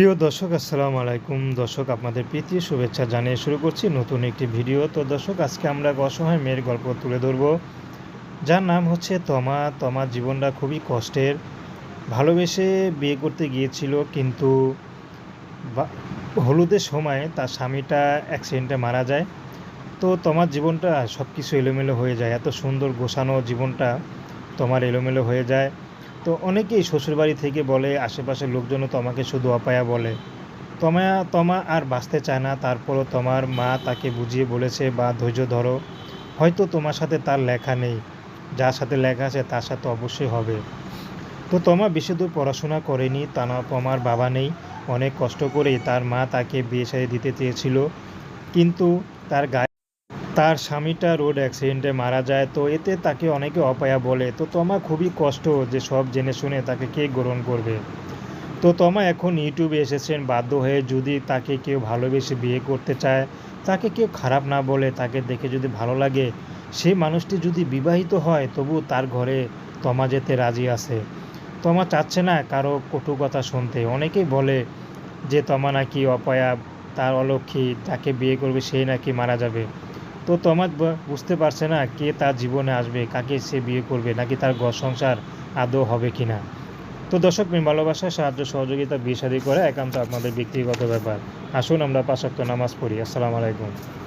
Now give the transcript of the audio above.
প্রিয় দর্শক, আসসালামু আলাইকুম। দর্শক, আপনাদের প্রীতি, শুভেচ্ছা জানিয়ে শুরু করছি নতুন একটি ভিডিও। তো দর্শক, আজকে আমরা এক অসহায় মেয়ের গল্প তুলে ধরব। যার নাম হচ্ছে তমা। তমার জীবনটা খুবই কষ্টের। ভালোবেসে বিয়ে করতে গিয়েছিল, কিন্তু হলুদের সময় তার স্বামীটা অ্যাক্সিডেন্টে মারা যায়। তো তোমার জীবনটা সব কিছু এলোমেলো হয়ে যায়। এত সুন্দর গোছানো জীবনটা তোমার এলোমেলো হয়ে যায়। তো অনেকেই শ্বশুরবাড়ি থেকে বলে, আশেপাশের লোকজনও তোমাকে শুধু অপায়া বলে। তমা তমা আর বাঁচতে চায় না। তারপরও তোমার মা তাকে বুঝিয়ে বলেছে, বা ধৈর্য ধরো। হয়তো তোমার সাথে তার লেখা নেই। যার সাথে লেখা আছে, তার সাথে অবশ্যই হবে। তো তোমা বেশি দূর পড়াশোনা করেনি। তা না তোমার বাবা নেই। অনেক কষ্ট করে তার মা তাকে বিয়ে সাথে দিতে চেয়েছিল। কিন্তু তার গায়ে তার স্বামীটা রোড অ্যাক্সিডেন্টে মারা যায়, তো এতে তাকে অনেকে অপায়া বলে। তো তোমা খুবই কষ্ট যে সব জেনে শুনে তাকে কে গ্রহণ করবে? তো তোমা এখন ইউটিউবে এসেছেন, বাধ্য হয়ে যদি তাকে কেউ ভালোবেসে বিয়ে করতে চায়, তাকে কেউ খারাপ না বলে, তাকে দেখে যদি ভালো লাগে, সেই মানুষটি যদি বিবাহিত হয়, তবু তার ঘরে তমা যেতে রাজি আছে। তমা চাচ্ছে না কারও কটু কথা শুনতে। অনেকেই বলে যে তমা নাকি অপয়া, তার অলক্ষী, তাকে বিয়ে করবে সেই নাকি মারা যাবে। তো তমাজ বুঝতে পারছে না কে তার জীবনে আসবে, কাকে সে বিয়ে করবে, নাকি তার ঘর সংসার আদৌ হবে কি না তো দর্শক মেয়ে ভালোবাসা, সাহায্য, সহযোগিতা, বিয়ে শাদী করে একান্ত আপনাদের ব্যক্তিগত ব্যাপার। আসুন আমরা পাশাক্ত নামাজ পড়ি। আসসালামু আলাইকুম।